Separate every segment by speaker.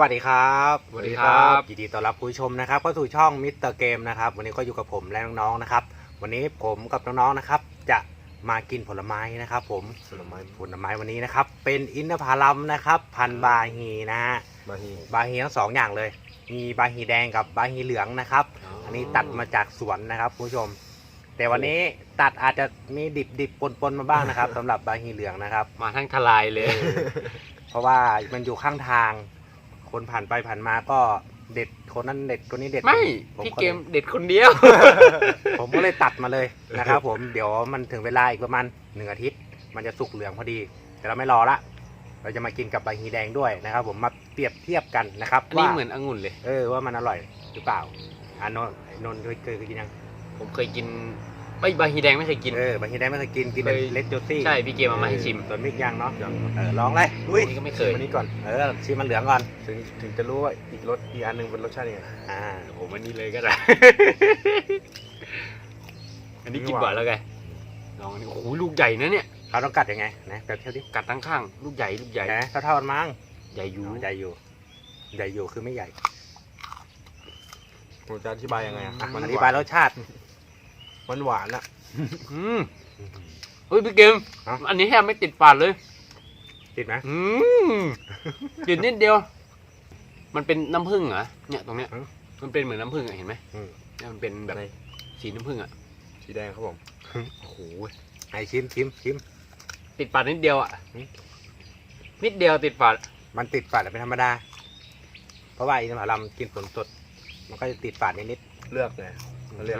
Speaker 1: วัสดีครับ
Speaker 2: สวัสดีครับ
Speaker 1: ยินดีต้อนรับผู้ชมนะครับเข้าสู่ช่องมิสเตอร์เกมนะครับ วันนี้ก็อยู่กับผมและน้องๆนะครับ วันนี้ผมกับน้องๆนะครับ จะมากินผลไม้นะครับ ผมผลไม้ผลไม้วันนี้นะครับ เป็นอินทผลัมนะครับ พันธุ์บาฮีนะฮะ
Speaker 2: มาฮี
Speaker 1: บาฮีทั้งสองอย่างเลย มีบาฮีแดงกับบาฮีเหลืองนะครับ อันนี้ตัดมาจากสวนนะครับคุณผู้ชม แต่วันนี้ตัดอาจจะมีดิบดิบปนๆมาบ้างนะครับสำหรับบาฮีเหลืองนะครับ
Speaker 2: มาทั้งทลายเลย
Speaker 1: เพราะว่ามันอยู่ข้างทาง คนผ่านไปผ่านมาก็เด็ดคนนั้นเด็ดคนนี้เด็ด
Speaker 2: ไม่
Speaker 1: ผม
Speaker 2: พี่
Speaker 1: ก็
Speaker 2: เก
Speaker 1: เลย
Speaker 2: มเด็ดคนเดียว
Speaker 1: ผมก็เลยตัดมาเลยนะครับ ผมเดี๋ยวมันถึงเวลาอีกประมาณหนึ่งอาทิตย์ มันจะสุกเหลืองพอดี แต่เราไม่รอละ เราจะมากินกับใบฮีแดงด้วยนะครับ ผมมาเปรียบเทียบกันนะครับ
Speaker 2: อันนี้
Speaker 1: ว่า
Speaker 2: เหมือนองุ่นเลย
Speaker 1: เออว่ามันอร่อยหรือเปล่าอะนนท์นนท์เคยเคยเคยกินยัง
Speaker 2: ผมเคยกิน ไม่บาฮีแดงไม่เคยกิน
Speaker 1: เออใบฮีแดงไม่เคยกินกินแต่
Speaker 2: เคย
Speaker 1: เลดโจซี่
Speaker 2: ใช่พี่เกมเอามาให้ชิม
Speaker 1: ส่วนมิกยังเนาะเออลองเลย
Speaker 2: อันนี้ก็ไม่เคย
Speaker 1: ชิอันนี้ก่อน เออชิมมันเหลืองก่อน
Speaker 3: ถึงถึงจะรู้ว่าอีกรสอีกอันหนึ่งเป็นรสชาติยังไง
Speaker 1: อ่า
Speaker 2: ผมอันนี้เลยก็ได้ อันนี้กินบ่อยแล้วไงลองอันนี้โอ้โหลูกใหญ่นะเนี่ย
Speaker 1: เขาต้องกัดยังไงนะแบบเที่ยวดิ
Speaker 2: กัดทั้งข้าง ลูกใหญ่ลูกใหญ่
Speaker 1: ใหญ่เท่าเท่าๆกันมั้ง
Speaker 2: ใหญ่อ
Speaker 1: อยู่ยู่ ใหญ่อยู่ ใหญ่อยู่คือไม่ใหญ่
Speaker 3: ผมจะอธิบายยังไงอะ
Speaker 1: อะ
Speaker 3: มัน
Speaker 1: อธิบายรสชาติ
Speaker 3: มันหวานอะ
Speaker 2: อืมเฮ้ยพี่เกม
Speaker 1: ฮะ
Speaker 2: อันนี้แทบไม่ติดปากเลย
Speaker 1: ติดไหม
Speaker 2: อืมติดนิดเดียว มันเป็นน้ำผึ้งเหรอเนี่ยตรงเนี้ยมันเป็นเหมือนน้ำผึ้งอะเห็นไหม
Speaker 1: อืม
Speaker 2: เนี่ยมันเป็นแบบสีน้ำผึ้งอะ
Speaker 3: สีแดงครับผม
Speaker 2: โอ้โห
Speaker 1: ไอชิมชิมชิม
Speaker 2: ติดปากนิดเดียวอะ
Speaker 1: อืม
Speaker 2: นิดเดียวติดปาก
Speaker 1: มันติดฝาดเป็นธรรมดา เพราะว่าอินทผลัมกินผลสด มันก็จะติดฝาดนิด
Speaker 3: เลือกไง
Speaker 1: ๆ
Speaker 3: เขาเรียก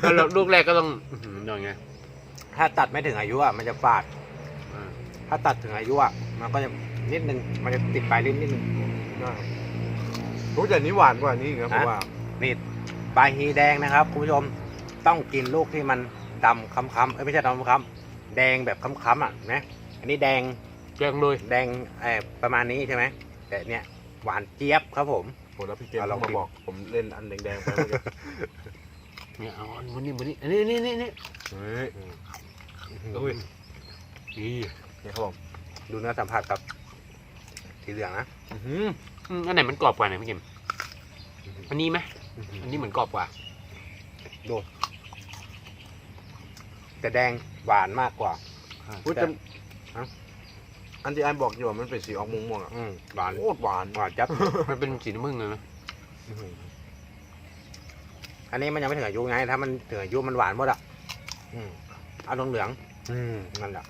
Speaker 2: แล้วเราลูกแรกก็ต้องอื้อหือหน่อยไง
Speaker 1: ถ้าตัดไม่ถึงอายุอะมันจะฝาด
Speaker 2: อ่า
Speaker 1: ถ้าตัดถึงอายุอะมันก็จะนิดนึงมันจะติดปลายลิ้นนิดนึง
Speaker 3: ได้รู้แต่นี้หวานกว่านี้อีกนะผมว่า
Speaker 1: นี่ปลายฮีแดงนะครับคุณผู้ชมต้องกินลูกที่มันดำค้ำๆเอ้ยไม่ใช่ดำค้ำๆแดงแบบค้ำๆอะนะอันนี้แดง
Speaker 2: แกงเลย
Speaker 1: แดงเออประมาณนี้ใช่ไหมแต่เนี่ยหวานเจี๊ยบครับผม
Speaker 3: ผมแล้วพี่เกม
Speaker 1: อะลอง
Speaker 3: มา
Speaker 1: กิน
Speaker 3: บอก ผมเล่นอันแดงๆไปเมื่อกี้
Speaker 2: เนี่ยเอาอันนี้อันนี้อันนี้นี่นี่นี่
Speaker 3: เฮ้ย
Speaker 2: โอ้ยนี่
Speaker 3: นี่ครับผม
Speaker 1: ดูเนื้อสัมผัสกับสีเหลืองนะ
Speaker 3: อื้อหือ
Speaker 2: อืมอันไหนมันกรอบกว่าไหนพี่เกมอันนี้ไหมอันนี้เหมือนกรอบกว่า
Speaker 1: แต่แดงหวานมากกว่า
Speaker 3: พูด
Speaker 1: แต่
Speaker 3: จะอันที่อันบอกอยู่ว่ามันเป็นสีออกม่วงๆอะ
Speaker 1: อืมหวาน
Speaker 3: โคตรหวาน
Speaker 1: หวานจับ
Speaker 2: มันเป็นสีน้ำผึ้งเลยนะ
Speaker 1: อันนี้มันยังไม่ถึงอายุไง ถ้ามันถึงอายุมันหวานหมดอะอืมเอาเหลืองๆอืมนั่นแหละ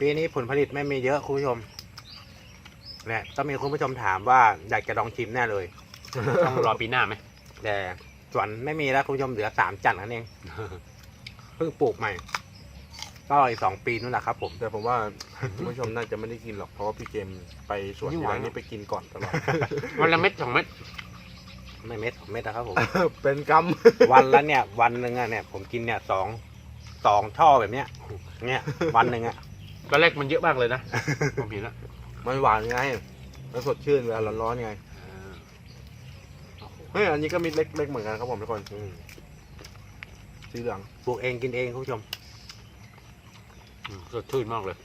Speaker 1: ปีนี้ผลผลิตไม่มีเยอะคุณผู้ชมเนี่ยต้องมีคุณผู้ชมถามว่าอยากจะลองชิมแน่เลย
Speaker 2: ต้องรอปีหน้าไหม
Speaker 1: แต่สวนไม่มีแล้วคุณผู้ชมเหลือสามจันทร์นั่นเองเพิ่งปลูกใหม่ ก็อีกสองปีนู่นแหละครับผม
Speaker 3: แต่ผมว่าคุณผู้ชมน่าจะไม่ได้กินหรอกเพราะว่าพี่เกมไปสวนที่ร้านนี้ไปกินก่อนตลอด
Speaker 2: วันละเม็ดสองเม็ด
Speaker 1: ไม่เม็ดเม็ดนะครับผม
Speaker 3: เป็นกรรม
Speaker 1: วันละเนี่ย วันหนึ่งอะเนี่ย ผมกินเนี่ยสองสองช่อแบบเนี้ยเนี่ย วันหนึ่งอะ
Speaker 2: ตอนแรกมันเยอะมากเลยนะ ผมเห็นแล้ว
Speaker 3: มันหวานไง มันสดชื่นเวลาร้อนๆไงเฮ้ยอันนี้ก็มีเล็กๆเหมือนกันครับผมทุกคน
Speaker 1: อืม
Speaker 3: สีเหลือง
Speaker 1: ปลูกเองกินเองคุณผู้ชม
Speaker 2: อืม สดชื่นมากเลย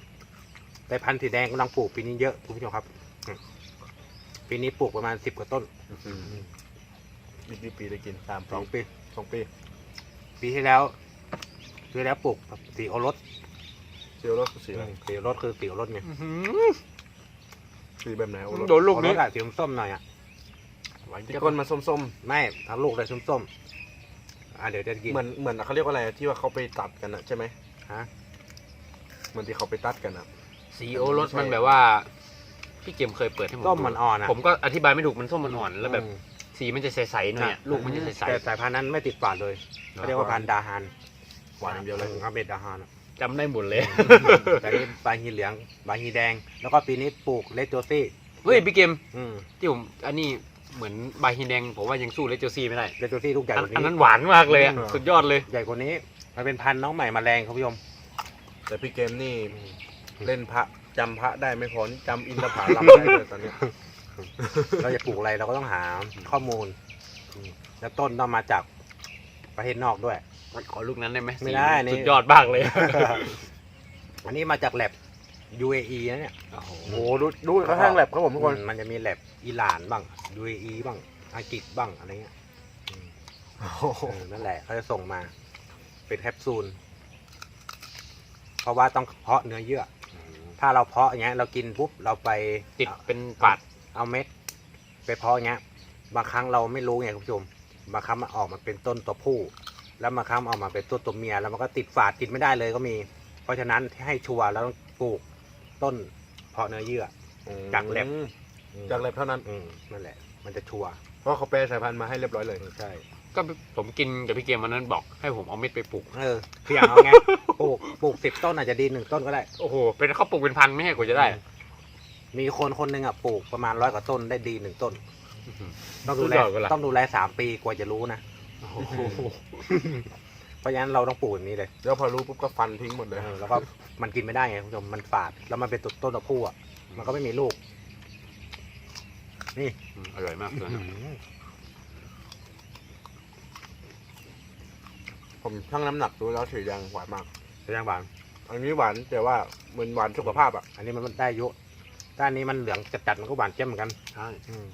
Speaker 1: แต่พันธุ์สีแดงกำลังปลูกปีนี้เยอะคุณผู้ชมครับอืมปีนี้ปลูกประมาณสิบกว่าต้น
Speaker 3: อีกกี่ปีได้กินสาม
Speaker 1: สองปี
Speaker 3: สองปี
Speaker 1: ปีที่แล้วปีที่แล้วปลูกสีโอรส
Speaker 3: สีรสสีอะไร
Speaker 1: สีโอรสคือสีโอรสไง
Speaker 3: สีแบบไหนโอ้รส
Speaker 2: โดนลูกนี้
Speaker 1: โอรสอะสีส้มๆหน่อยอะ
Speaker 3: หวานจะคนมาส้ม
Speaker 1: ไม่ทั้งลูกเลยส้มๆอะเดี๋ยวจะกิน
Speaker 3: ๆเหมือนเหมือนเขาเรียกว่าอะไรที่ว่าเขาไปตัดกันอะใช่ไหม
Speaker 1: ฮะ
Speaker 3: เหมือนที่เขาไปตัดกันอะ
Speaker 2: สีโอรสมันแบบว่า พี่เกมเคยเปิดให้ผม
Speaker 1: ส้ม
Speaker 2: ดู
Speaker 1: มันอ่อนอะ
Speaker 2: ผมก็อธิบายไม่ถูกมันส้มมันอ่อนแล้วแบบ
Speaker 1: อืม
Speaker 2: สีมันจะใสๆหน่อยอะลูกมันจะใส
Speaker 1: แต่สายพันธุ์นั้นไม่ติดฝาดเลยเขาเรียกว่าพันธุ์ดาฮาน
Speaker 3: หวานอย่างเดียวเลย
Speaker 1: ครับเม็ดดาฮานอะ
Speaker 2: ๆจำได้หมดเลย
Speaker 1: แต่นี่ใบฮีเหลืองใบฮีแดง แล้วก็ปีนี้ปลูกเลดโจซี่
Speaker 2: เฮ้ยพี่เกม
Speaker 1: อืม
Speaker 2: ที่ผมอันนี้เหมือนใบฮินแดงผมว่ายังสู้เลเจอซี่ไม่ได้
Speaker 1: เลดโจซี่ลูกใหญ่
Speaker 2: อั
Speaker 1: ก
Speaker 2: น
Speaker 1: ว่า
Speaker 2: อันนั้
Speaker 1: นี้
Speaker 2: นหวานมากเลยอะ
Speaker 3: อืม
Speaker 2: สุดยอดเลย
Speaker 1: ใหญ่กว่านี้มันเป็นพันธุ์น้องใหม่มาแรงคุณผู้ชม
Speaker 3: แต่พี่เกมนี่เล่นพระจำพระได้ไม่พอนี่จำอินทผลัมได้เลยตอนเนี้ย
Speaker 1: เราจะปลูกอะไรเราก็ต้องหาข้อมูลอืมแล้วต้นต้องมาจากประเทศนอกด้วย
Speaker 2: ขอลูกนั้นได้ไหม
Speaker 1: ไม่ได้
Speaker 2: สี
Speaker 1: นี่
Speaker 2: สุดยอดมากเลย
Speaker 1: อันนี้มาจากแลบ UAE นะเนี่ย
Speaker 2: โอ้โห
Speaker 3: โอ้โหดูดูเขาแห้งแลบครับผมทุกคน
Speaker 1: มันจะมีแลบอิหร่านบ้าง UAE บ้างอังกฤษบ้างอะไรเงี้ยอืม
Speaker 3: โอ้โห
Speaker 1: เออนั่นแหละเขาจะส่งมา เป็นแคปซูลเพ ราะว่าต้องเพาะเนื้อเยื่อ ถ้าเราเพาะอย่างเงี้ยเรากินปุ๊บเราไป
Speaker 2: ติด
Speaker 1: เอา
Speaker 2: เป็นปาด
Speaker 1: เอาเม็ด ไปเพาะอย่างเงี้ยบางครั้งเราไม่รู้ไงคุณผู้ชมบางครั้งมันออกมาเป็นต้นตัวผู้ แล้วบางครั้งมันออกมาเป็นต้นตัวเมีย แล้วมันก็ติดฝาดกินไม่ได้เลยก็มี เพราะฉะนั้นให้ชัวร์เราต้องปลูกต้นเพาะเนื้อเยื่อ จากแลบ
Speaker 3: อืมจากแลบเท่านั้น
Speaker 1: อืมนั่นแหละ มันจะชัวร์
Speaker 3: เพราะเขาแปลสายพันธุ์มาให้เรียบร้อยเลย
Speaker 1: ใช่
Speaker 2: ก็ผมกินกับพี่เกมวันนั้นบอกให้ผมเอาเม็ดไปปลูก
Speaker 1: เออคืออย่างเอาไง ปลูก ปลูกสิบต้นอาจจะดีหนึ่งต้นก็ได้
Speaker 2: โอ้โห เป็นข้าวปลูกเป็นพันไม่ให้กว่าจะได้
Speaker 1: มีคนคนหนึ่งอะปลูกประมาณร้อยกว่าต้นได้ดีหนึ่งต้น ต้องดูแล
Speaker 2: สุดยอดเวลา
Speaker 1: ต้องดูแลสามปีกว่าจะรู้นะ
Speaker 2: โอ้โห
Speaker 1: เพราะฉะนั้นเราต้องปลูกแบบนี้เลย
Speaker 3: แล้วพอรู้ปุ๊บก็ฟันทิ้งหมดเลย
Speaker 1: เออแล้วก็มันกินไม่ได้ไงคุณผู้ชม มันฝาด แล้วมันเป็นต้นต้นตะพูอะ มันก็ไม่มีลูก นี่
Speaker 2: อืมอร่อยมากเลย
Speaker 3: ผมชั่งน้ำหนักดูแล้วสีแดงหวานมาก
Speaker 1: เป็นยังหวาน
Speaker 3: อันนี้หวานแต่ว่าเหมือนหวานสุขภาพอะ
Speaker 1: อันนี้มันได้เยอะด้านนี้มันเหลืองจัดๆมันก็หวานเจ้มเหมือนกัน
Speaker 2: ใช่
Speaker 1: อืม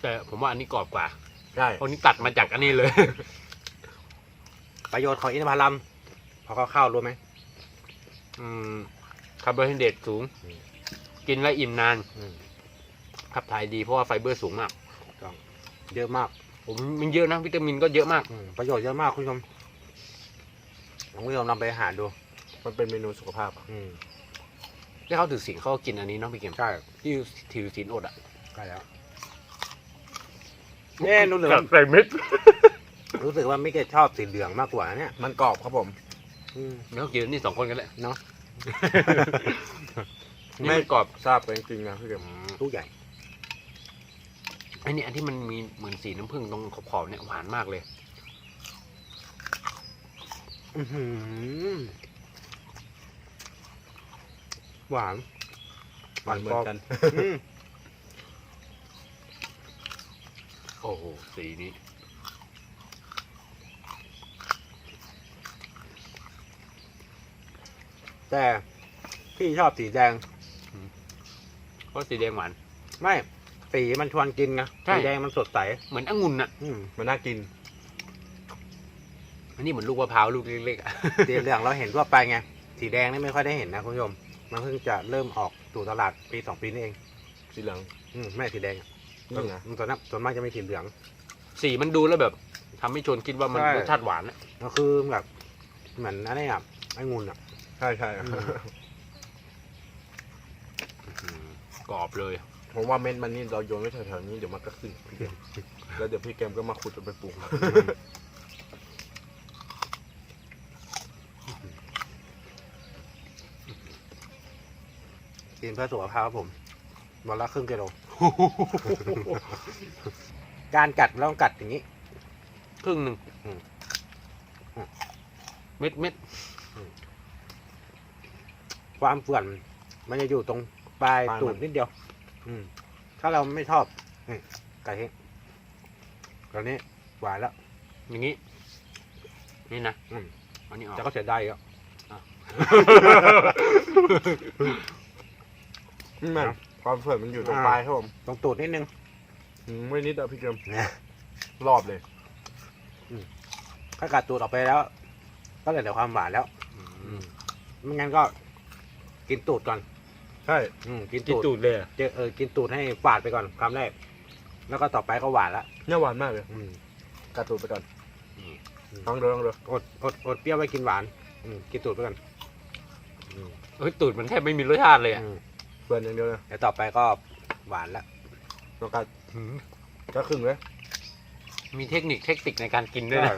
Speaker 2: แต่ผมว่าอันนี้กรอบกว่า
Speaker 3: ใช่
Speaker 2: เพราะนี้ตัดมาจากอันนี้เลย
Speaker 1: ประโยชน์ของอินทผลัมพอเขาเข้ารู้ไหม
Speaker 2: อืมคาร์โบไฮเดรตสูง
Speaker 1: อืม
Speaker 2: กินแล้วอิ่มนาน
Speaker 1: อืม
Speaker 2: ขับถ่ายดีเพราะว่าไฟเบอร์สูงมาก
Speaker 1: เยอะมาก
Speaker 2: ผมมันเยอะนะวิตามินก็เยอะมาก
Speaker 1: อืมประโยชน์เยอะมากคุณผู้ชม คุณผู้ชมลองไปหาดู
Speaker 3: มันเป็นเมนูสุขภาพอะ
Speaker 1: อืม
Speaker 2: ที่เขาถือศีลเขาก็กินอันนี้เนาะพี่เกม
Speaker 1: ใช่
Speaker 2: ที่ถือศีลอดอะ
Speaker 1: ใช่แล้วเอ๊ะรู้สึกว่า
Speaker 2: ใส่เม็ด
Speaker 1: รู้สึกว่าไม่เกชอบสีเหลืองมากกว่าเนี่ย
Speaker 3: มันกรอบครับผม
Speaker 1: อืม
Speaker 2: แล้วกินอันนี่สองคนกันแหละ
Speaker 1: เนาะ
Speaker 2: นี่มันกรอบ
Speaker 3: ทราบไปจริงๆนะพี่เกม
Speaker 1: ลูกใหญ่
Speaker 2: อันนี้อันที่มันมีเหมือนสีน้ำผึ้งตรงขอบๆเนี่ยหวานมากเลย
Speaker 1: อื้อ หือหวาน
Speaker 3: หวานเหมือนกัน
Speaker 1: อืม
Speaker 2: โอ้โห สีนี้
Speaker 1: แต่พี่ชอบสีแดง
Speaker 2: เพราะสีแดงหวาน
Speaker 1: ไม่ สีมันชวนกินไง
Speaker 2: ใช่
Speaker 1: สีแดงมันสดใส
Speaker 2: เหมือนองุ่นอะ
Speaker 1: อืม
Speaker 3: มันน่ากิน
Speaker 2: อันนี้เหมือนลูกมะพร้าวลูกเล็กๆอะ
Speaker 1: สีเหลืองเราเห็นทั่วไปไง สีแดงนี่ไม่ค่อยได้เห็นนะคุณผู้ชม มันเพิ่งจะเริ่มออกสู่ตลาดปีสองปีนี่เอง
Speaker 3: สีเหลือง
Speaker 1: อืมไม่สีแดงอะ
Speaker 3: นี่นะ
Speaker 1: ส่วนมากส่วนมากจะไม่สีเหลือง
Speaker 2: สีมันดูแล้วแบบทำให้ชวนคิดว่ามัน
Speaker 1: ใช่
Speaker 2: รสชาติหวานอะ
Speaker 1: ก็คือแบบเหมือนอะไรอะไอ้งุ่นอะ
Speaker 3: ใช่ใช่
Speaker 1: อืม
Speaker 2: อืมกรอบเลย
Speaker 3: ผมว่าเม็ดมันนี่เราโยนไว้แถวๆนี้เดี๋ยวมันก็ขึ้นพี่เกมแล้วเดี๋ยวพี่เกมก็มาขุดจนไปปลูก
Speaker 1: กินเพื่อสุขภาพครับผมวันละครึ่งกิโล การกัดเราต้องกัดอย่างนี้
Speaker 2: ครึ่งหนึ่ง
Speaker 1: อืมอืม
Speaker 2: เม็ดเม็ด
Speaker 1: ความเฟื่อน มันจะอยู่ตรงปลาย
Speaker 3: ปลายมัน
Speaker 1: ตูดนิดเดียว อืม ถ้าเราไม่ชอบนี่ไก่เฮ้ตอนนี้หวานแล้ว
Speaker 2: อย่างนี้ นี่นะ
Speaker 1: อืม
Speaker 2: อันนี้ออก
Speaker 1: จะก็เสียดายอีกอะ
Speaker 3: นี่มันความเผือกมันอยู่ตรงปลายครับผม
Speaker 1: ตรงตูดนิดนึง
Speaker 3: อืมไม่นิดอะพี่เกม
Speaker 1: นะ
Speaker 3: รอบเลย
Speaker 1: ถ้ากัดตูดออกไปแล้ว ก็เหลือแต่ความหวานแล้ว
Speaker 2: อืม
Speaker 1: ไม่งั้นก็ กินตูดก่อน
Speaker 3: ใช่
Speaker 1: อืมกิน
Speaker 2: กิน
Speaker 1: ตูด
Speaker 2: ตูดเลยอะ
Speaker 1: เจอเออกินตูดให้ฝาดไปก่อนคำแรก แล้วก็ต่อไปก็หวานละ
Speaker 3: เนี่ยหวานมากเลย
Speaker 1: อืม
Speaker 3: กัดตูดไปก่อน
Speaker 2: นี่
Speaker 3: ลองดูลองดู
Speaker 1: อดอดอดเปรี้ยวไว้กินหวานอืมกินตูดไปก่อนอืม
Speaker 2: เฮ้ยตูดมันแทบไม่มีรสชาติเลยอะ
Speaker 1: อืม
Speaker 3: เบิร์นอย่างเดียวเลย
Speaker 1: เดี๋ยวต่อไปก็หวานละ
Speaker 3: ลองกัด
Speaker 2: อืม
Speaker 3: ก็ครึ่งเลย
Speaker 2: มีเทคนิคเทคนิคในการกินด้วยนะ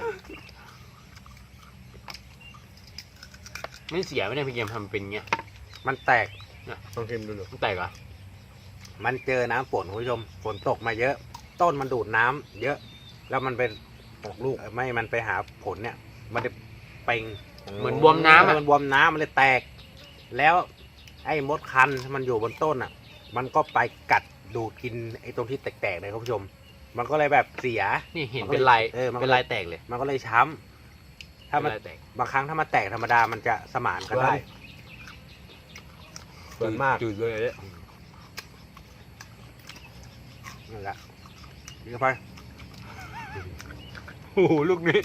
Speaker 2: ไม่เสียไม่ได้พี่เกมทำเป็นเงี้ย
Speaker 1: มันแตก
Speaker 3: ลองชิมดูหนู
Speaker 2: มันแตกเหรอ
Speaker 1: มันเจอน้ำฝนคุณผู้ชมฝนตกมาเยอะ ต้นมันดูดน้ำเยอะ แล้วมันเป็น ออกลูกเออไม่มันไปหาผลเนี่ย มันจะเป่ง
Speaker 2: เหมือนบวมน้ำอะ
Speaker 1: มันบวมน้ำมันเลยแตก แล้วไอ้มดคันที่มันอยู่บนต้นอะ มันก็ไปกัดดูดกินไอ้ตรงที่แตกๆเลยคุณผู้ชม มันก็เลยแบบเสีย
Speaker 2: นี่เห็น
Speaker 1: มันก็
Speaker 2: เป็นลาย
Speaker 1: เออมันก็
Speaker 2: เป็นลายแตกเลย
Speaker 1: มันก็เลยช้ำถ้ามัน
Speaker 2: เป็นลายแตก
Speaker 1: บางครั้งถ้ามันแตกธรรมดา มันจะสมานกันได้
Speaker 3: ส่วนมาก
Speaker 2: จืดเลยเนี่ย
Speaker 1: นั่นแหละกินเข้าไป
Speaker 2: โอ้โหลูกนี้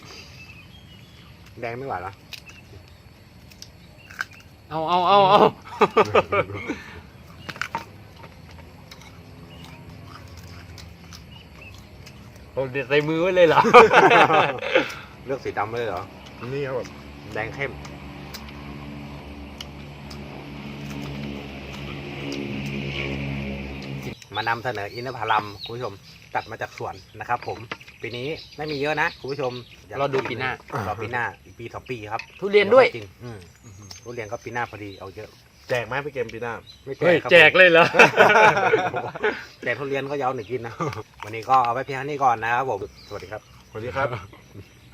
Speaker 1: แดงไม่ไหวเหรอ
Speaker 2: เอาเอาเอาเอาผมเด็ดใส่มือไว้เลยเหรอ
Speaker 1: เลือกสีดำไว้เลยเหรอ
Speaker 3: นี่ครับแบบ
Speaker 1: แดงเข้ม มานำเสนออินทผลัมคุณผู้ชมตัดมาจากสวนนะครับผม ปีนี้ไม่มีเยอะนะคุณผู้ชมอย่
Speaker 2: รอดูปีหน้า
Speaker 1: รอปีหน้าอีกปีสองปีครับ
Speaker 2: ทุเรียนด้วย
Speaker 1: กินอืมทุเรียนก็ปีหน้าพอดีเอาเยอะ
Speaker 3: แจกไหมพี่เกมปีหน้า
Speaker 1: ไม่แจ
Speaker 2: เฮ้ย
Speaker 1: กครับ
Speaker 2: แจกเลยเหรอ
Speaker 1: แจกทุเรียนก็ยาวหนึ่งกินนะ วันนี้ก็เอาไว้เพียงเท่านี้ก่อนนะครับผม สวัสดีครับ
Speaker 3: สวัสดีครับ